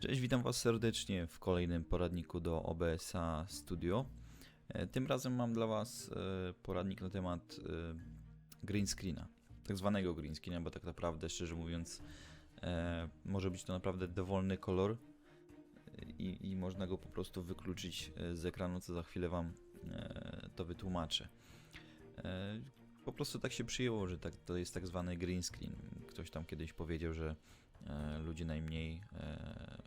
Cześć, witam Was serdecznie w kolejnym poradniku do OBS-a Studio. E, Tym razem mam dla Was e, poradnik na temat e, green screena, tak zwanego green screena, bo tak naprawdę, szczerze mówiąc, może być to naprawdę dowolny kolor i, i można go po prostu wykluczyć z ekranu, co za chwilę Wam to wytłumaczę. Po prostu tak się przyjęło, że tak, to jest tak zwany green screen. Ktoś tam kiedyś powiedział, że ludzie najmniej e,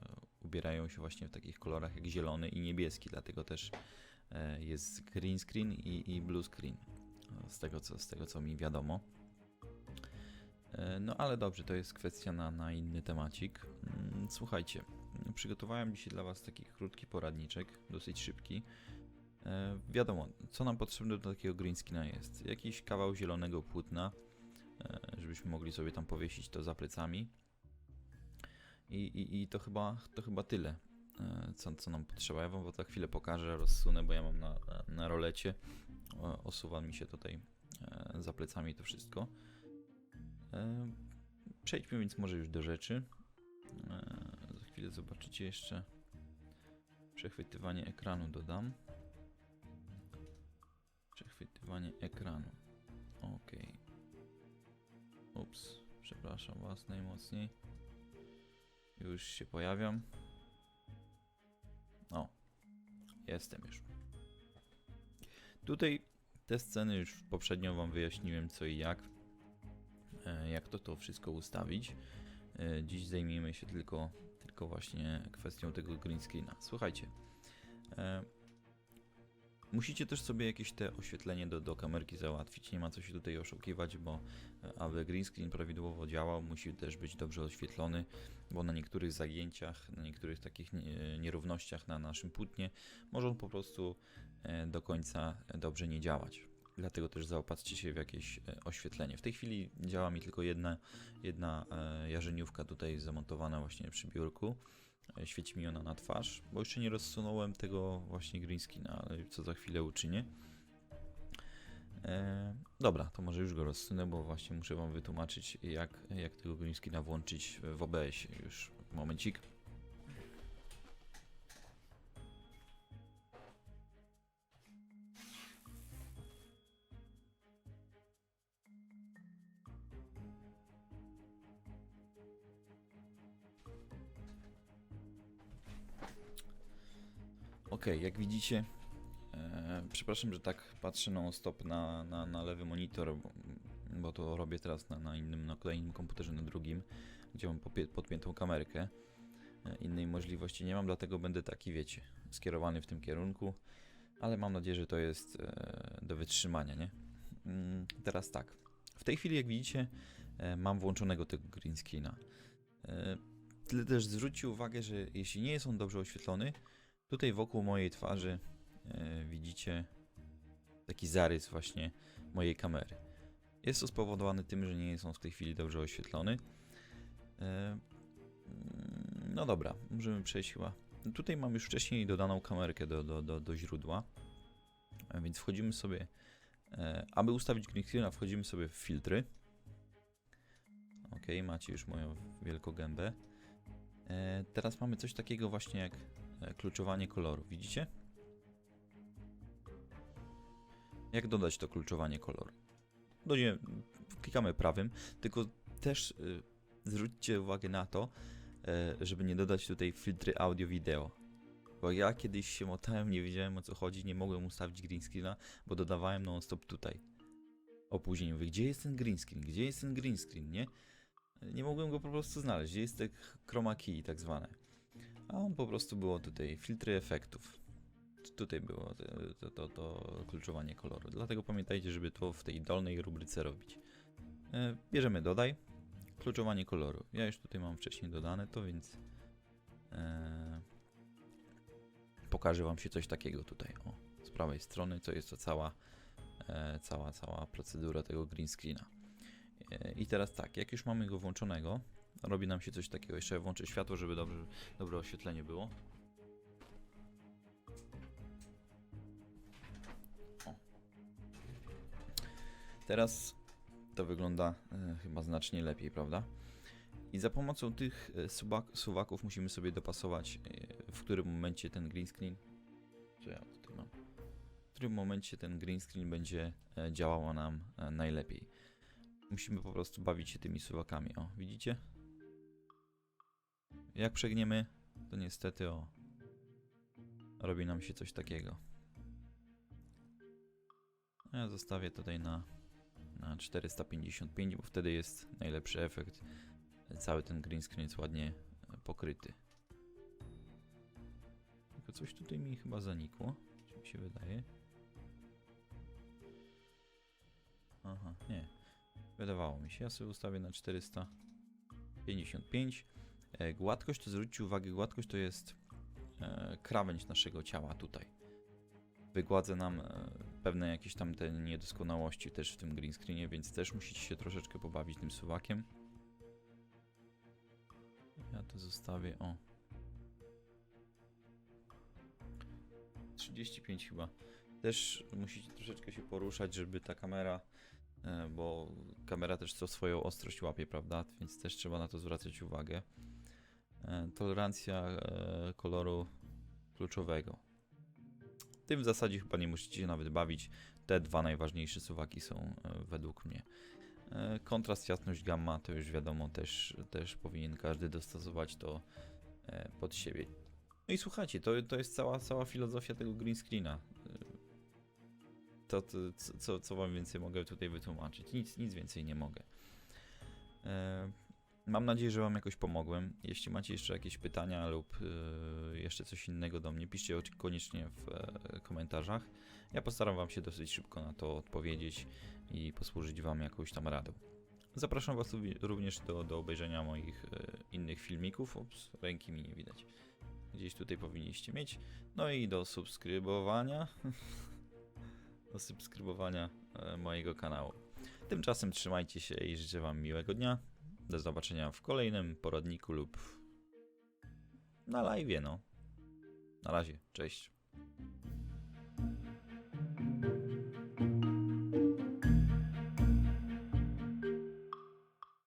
ubierają się właśnie w takich kolorach jak zielony i niebieski, dlatego też e, jest green screen i, i blue screen, z tego, co, z tego co mi wiadomo. E, No ale dobrze, to jest kwestia na, na inny temacik. Mm, Słuchajcie, przygotowałem dzisiaj dla Was taki krótki poradniczek, dosyć szybki. E, Wiadomo, co nam potrzebne do takiego green screena jest. Jakiś kawał zielonego płótna, żebyśmy mogli sobie tam powiesić to za plecami. I, i, i to, chyba, to chyba tyle, e, co, co nam potrzeba. Ja wam za chwilę pokażę, rozsunę, bo ja mam na, na rolecie. Osuwa mi się tutaj e, za plecami to wszystko. E, Przejdźmy więc może już do rzeczy. Za chwilę zobaczycie jeszcze przechwytywanie ekranu dodam. Przechwytywanie ekranu. Ok. Ups, przepraszam Was najmocniej. Już się pojawiam. O, jestem już. Tutaj te sceny już poprzednio Wam wyjaśniłem co i jak. e, Jak to to wszystko ustawić. E, Dziś zajmiemy się tylko, tylko właśnie kwestią tego green screena. Słuchajcie. Musicie też sobie jakieś te oświetlenie do, do kamerki załatwić. Nie ma co się tutaj oszukiwać, bo e, aby green screen prawidłowo działał, musi też być dobrze oświetlony, bo na niektórych zagięciach, na niektórych takich nie- nierównościach na naszym płótnie może on po prostu e, do końca dobrze nie działać. Dlatego też zaopatrzcie się w jakieś e, oświetlenie. W tej chwili działa mi tylko jedna, jedna jarzeniówka tutaj zamontowana właśnie przy biurku. E, Świeci mi ona na twarz, bo jeszcze nie rozsunąłem tego właśnie green screena, ale co za chwilę uczynię. E, dobra, to może już go rozsunę, bo właśnie muszę Wam wytłumaczyć, jak, jak tego green screena włączyć w OBS-ie. Już momencik. Ok, jak widzicie, e, przepraszam, że tak patrzę non-stop na, na, na lewy monitor, bo, bo to robię teraz na, na innym, na kolejnym komputerze, na drugim, gdzie mam podpiętą kamerkę. E, innej możliwości nie mam, dlatego będę taki, wiecie, skierowany w tym kierunku, ale mam nadzieję, że to jest e, do wytrzymania, nie? Mm, teraz tak. W tej chwili, jak widzicie, e, mam włączonego tego green screena. E, tyle też zwróćcie uwagę, że jeśli nie jest on dobrze oświetlony, Tutaj wokół mojej twarzy e, widzicie taki zarys właśnie mojej kamery. Jest to spowodowane tym, że nie jest on w tej chwili dobrze oświetlony. E, mm, no dobra, możemy przejść chyba. Tutaj mam już wcześniej dodaną kamerkę do, do, do, do źródła. A więc wchodzimy sobie, e, aby ustawić screena, wchodzimy sobie w filtry. Ok, macie już moją wielką gębę. E, teraz mamy coś takiego właśnie jak e, kluczowanie koloru. Widzicie? Jak dodać to kluczowanie koloru? Nie, klikamy prawym, tylko też y, zwróćcie uwagę na to, e, żeby nie dodać tutaj filtry audio-wideo. Bo ja kiedyś się motałem, nie wiedziałem o co chodzi, nie mogłem ustawić green screena, bo dodawałem non-stop tutaj. Opóźnień mówię, gdzie jest ten green screen? Gdzie jest ten green screen, nie? Nie mogłem go po prostu znaleźć. Gdzie jest te chroma key tak zwane? A on po prostu było tutaj filtry efektów. Tutaj było to, to, to, kluczowanie koloru. Dlatego pamiętajcie, żeby to w tej dolnej rubryce robić. E, Bierzemy dodaj. Kluczowanie koloru. Ja już tutaj mam wcześniej dodane to, więc e, pokaże wam się coś takiego tutaj. O, z prawej strony, co jest to cała, e, cała, cała procedura tego green screena. I teraz tak, jak już mamy go włączonego, robi nam się coś takiego. Jeszcze włączę światło, żeby dobrze, dobre oświetlenie było. O. Teraz to wygląda e, chyba znacznie lepiej, prawda? I za pomocą tych e, subak- suwaków musimy sobie dopasować, e, w którym momencie ten green screen. Co ja tutaj mam? W którym momencie ten green screen będzie e, nam e, najlepiej. Musimy po prostu bawić się tymi suwakami. O, widzicie? Jak przegniemy, to niestety o. Robi nam się coś takiego. Ja zostawię tutaj na, na 455, bo wtedy jest najlepszy efekt. Cały ten green screen jest ładnie e, pokryty. Tylko coś tutaj mi chyba zanikło. Czy mi się wydaje? Aha, nie. Wydawało mi się. Ja sobie ustawię na 455. E, gładkość to zwróćcie uwagę, gładkość to jest e, krawędź naszego ciała tutaj. Wygładzę nam e, pewne jakieś tam te niedoskonałości też w tym green screenie, więc też musicie się troszeczkę pobawić tym suwakiem. Ja to zostawię, o. 35 chyba. Też musicie troszeczkę się poruszać, żeby ta kamera, bo kamera też co swoją ostrość łapie, prawda? Więc też trzeba na to zwracać uwagę. E, Tolerancja e, koloru kluczowego. Tym w zasadzie chyba nie musicie się nawet bawić. Te dwa najważniejsze suwaki są e, według mnie. Kontrast, jasność, gamma to już wiadomo, też, też powinien każdy dostosować to pod siebie. No i słuchajcie, to, to jest cała, cała filozofia tego green screena. To, to co, co wam więcej mogę tutaj wytłumaczyć? Nic, nic więcej nie mogę. Mam nadzieję, że Wam jakoś pomogłem. Jeśli macie jeszcze jakieś pytania lub e, jeszcze coś innego do mnie, piszcie koniecznie w e, komentarzach. Ja postaram Wam się dosyć szybko na to odpowiedzieć i posłużyć Wam jakąś tam radą. Zapraszam Was również do, do obejrzenia moich e, innych filmików. Ups, ręki mi nie widać. Gdzieś tutaj powinniście mieć. No i do subskrybowania. do subskrybowania e, mojego kanału. Tymczasem trzymajcie się i życzę Wam miłego dnia. Do zobaczenia w kolejnym poradniku lub na live, no. Na razie, cześć.